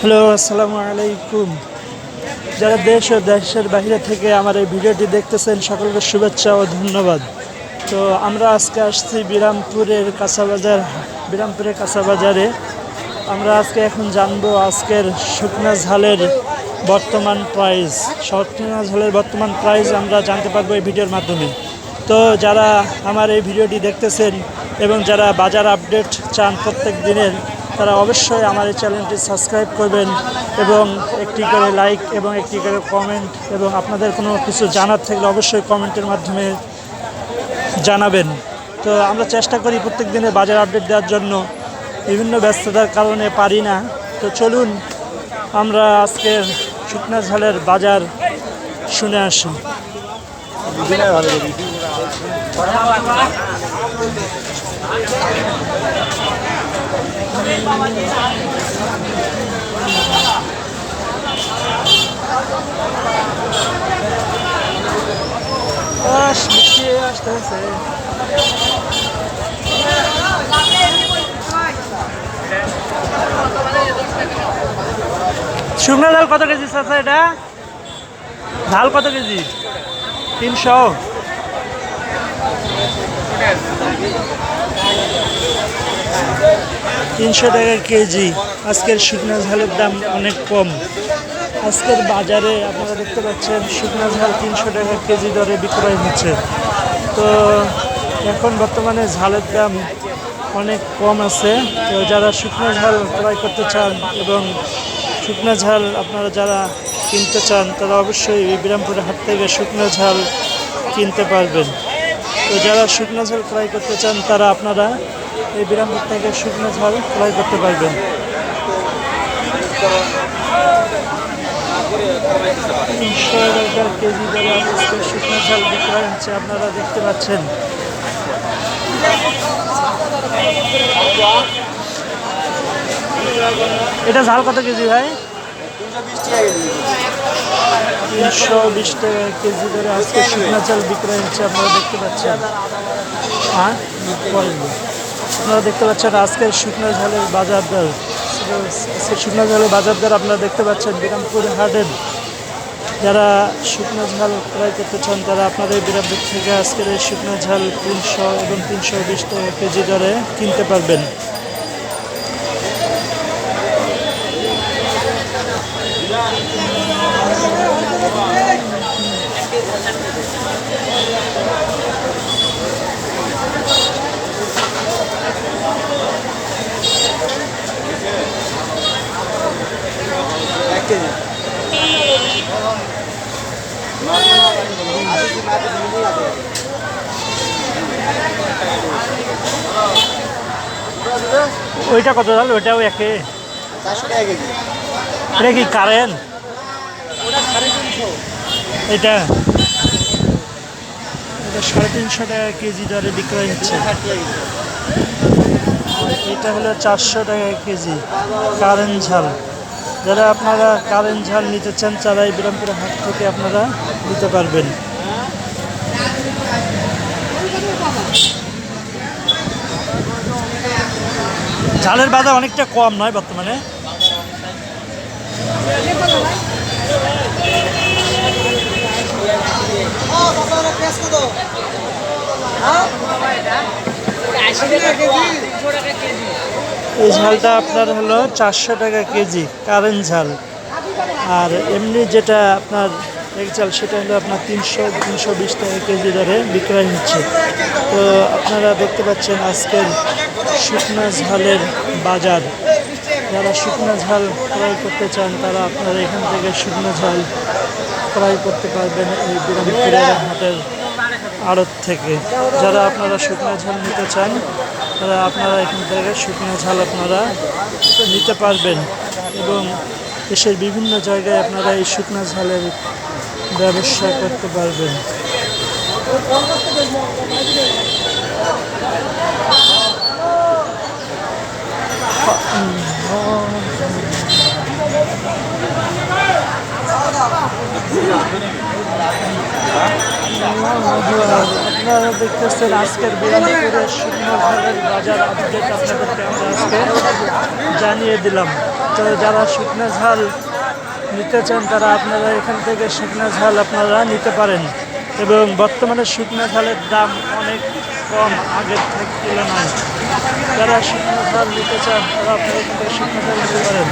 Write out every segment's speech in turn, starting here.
Hello, আসসালামু আলাইকুম। যারা দেশ ও দেশের বাইরে থেকে আমার এই ভিডিওটি দেখতেছেন, সকলকে শুভেচ্ছা ও ধন্যবাদ। তো আমরা আজকে আসছি বিরামপুরের কাঁচাবাজার, বিরামপুরের কাঁচাবাজারে। আমরা আজকে এখন জানব আজকের শুকনা ঝালের বর্তমান প্রাইস শুকনা ঝালের বর্তমান প্রাইস আমরা জানতে পারব এই ভিডিওর মাধ্যমে। তো যারা আমার এই ভিডিওটি দেখতেছেন এবং যারা বাজার আপডেট চান প্রত্যেক দিনের তারা অবশ্যই আমার এই চ্যানেলটি সাবস্ক্রাইব করবেন এবং একটি করে লাইক এবং একটি করে কমেন্ট এবং আপনাদের কোনো কিছু জানার থাকলে অবশ্যই কমেন্টের মাধ্যমে জানাবেন। তো আমরা চেষ্টা করি প্রত্যেক দিনে বাজার আপডেট দেওয়ার জন্য। বিভিন্ন ব্যস্ততার কারণে পারি না। তো চলুন আমরা আজকের শুকনা ঝালের বাজার শুনে আসি আস। বৃষ্টি আসতেছে শুকনো ঝাল কত কেজি আছে এটা? ঝাল কত কেজি? তিনশো। তিনশো টাকা কেজি। আজকের শুকনো ঝালের দাম অনেক কম। আজকের বাজারে আপনারা দেখতে পাচ্ছেন, শুকনো ঝাল তিনশো টাকা কেজি দরে বিক্রয় হচ্ছে। তো এখন বর্তমানে ঝালের দাম অনেক কম আছে। তো যারা শুকনো ঝাল ক্রয় করতে চান এবং শুকনো ঝাল আপনারা যারা কিনতে চান, তারা অবশ্যই বিরামপুরের হাট থেকে শুকনো ঝাল কিনতে পারবেন। তো যারা শুকনো ঝাল ক্রয় করতে চান, তারা আপনারা এই বিরামপুর থেকে শুকনো ঝাল ক্রয় করতে পারবেন। তিনশো কেজি দরে আজকে শুকনো ঝাল বিক্রয় হচ্ছে, আপনারা দেখতে পাচ্ছেন। এটা ঝাল কত কেজি ভাই? তিনশো বিশ টাকা কেজি ধরে আজকে শুকনো চাল বিক্রয় হচ্ছে, আপনারা দেখতে পাচ্ছেন। হ্যাঁ। আপনারা দেখতে পাচ্ছেন আজকের শুকনো ঝালের বাজারদার শুকনো ঝালের বাজার দর আপনারা দেখতে পাচ্ছেন বিরামপুর হাটের। যারা শুকনো ঝাল ক্রয় করতে চান, তারা আপনাদের বিরামপুর থেকে আজকের এই শুকনো ঝাল তিনশো এবং তিনশো বিশ টাকা কেজি দরে কিনতে পারবেন। ওইটা কত ঝাল ওইটাও একে এটা কি কারেন্ট এটা? এটা সাড়ে তিনশো টাকা কেজি দরে বিক্রয় হচ্ছে। এটা হলো চারশো টাকা কেজি। কারেন্ট ঝাল। যারা আপনারা কারেন্ট ঝাল নিতে চান তারা এই বিরামপুর হাট থেকে আপনারা নিতে পারবেন। ঝালের বাজার অনেকটা কম নয় বর্তমানে? এই ঝালটা আপনার হলো চারশো টাকা কেজি কারেন্ট ঝাল। আর এমনি যেটা আপনার এক ঝাল, সেটা হলো আপনার তিনশো তিনশো বিশ টাকা কেজি দরে বিক্রয় হচ্ছে। তো আপনারা দেখতে পাচ্ছেন আজকের শুকনো ঝালের বাজার। যারা শুকনো ঝাল ক্রয় করতে চান, তারা আপনারা এখান থেকে শুকনো ঝাল ক্রয় করতে পারবেন এই বিরামপুরের হাটের আড়ত থেকে। যারা আপনারা শুকনো ঝাল নিতে চান তারা আপনারা এখান থেকে শুকনো ঝাল আপনারা নিতে পারবেন এবং দেশের বিভিন্ন জায়গায় আপনারা এই শুকনো ঝালের ব্যবসা করতে পারবেন। আপনারা দেখতেছেন আজকের শুকনো ঝালের বাজার আপডেট আপনাদেরকে আমরা আজকে জানিয়ে দিলাম। তো যারা শুকনো ঝাল নিতে চান, তারা আপনারা এখান থেকে শুকনো ঝাল আপনারা নিতে পারেন। এবং বর্তমানে শুকনো ঝালের দাম অনেক কম আগের থেকে তুলনায়। যারা শুকনো ঝাল নিতে চান, তারা আপনারা এখান থেকে শুকনো ঝাল নিতে পারেন।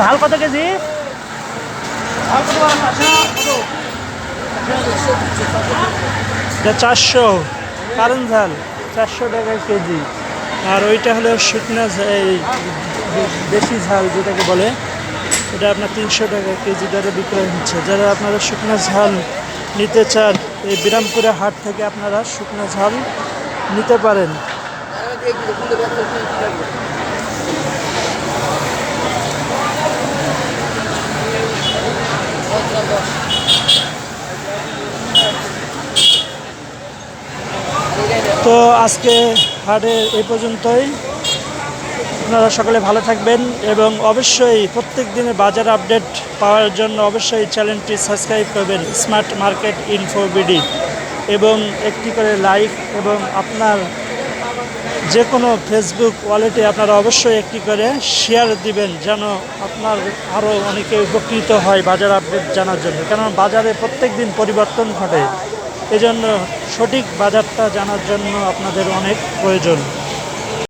ঝাল কত কেজি? এটা চারশো। কারণ ঝাল চারশো টাকা কেজি। আর ওইটা হলো শুকনো এই দেশি ঝাল যেটাকে বলে। এটা আপনার তিনশো টাকা কেজি দরে বিক্রয় হচ্ছে। যারা আপনারা শুকনো ঝাল নিতে চান এই বিরামপুরে হাট থেকে আপনারা শুকনো ঝাল নিতে পারেন। তো আজকে হাটে এই পর্যন্তই। আপনারা সকলে ভালো থাকবেন এবং অবশ্যই প্রত্যেক দিনের বাজার আপডেট পাওয়ার জন্য অবশ্যই চ্যানেলটি সাবস্ক্রাইব করবেন স্মার্ট মার্কেট ইনফো বিডি এবং একটি করে লাইক এবং আপনার যে কোনো ফেসবুক ওয়ালেটে আপনারা অবশ্যই একটি করে শেয়ার দিবেন যেন আপনার আরও অনেকে উপকৃত হয় বাজার আপডেট জানার জন্য। কারণ বাজারে প্রত্যেক দিন পরিবর্তন ঘটে। এজন্য সঠিক বাজারটা জানার জন্য আপনাদের অনেক প্রয়োজন।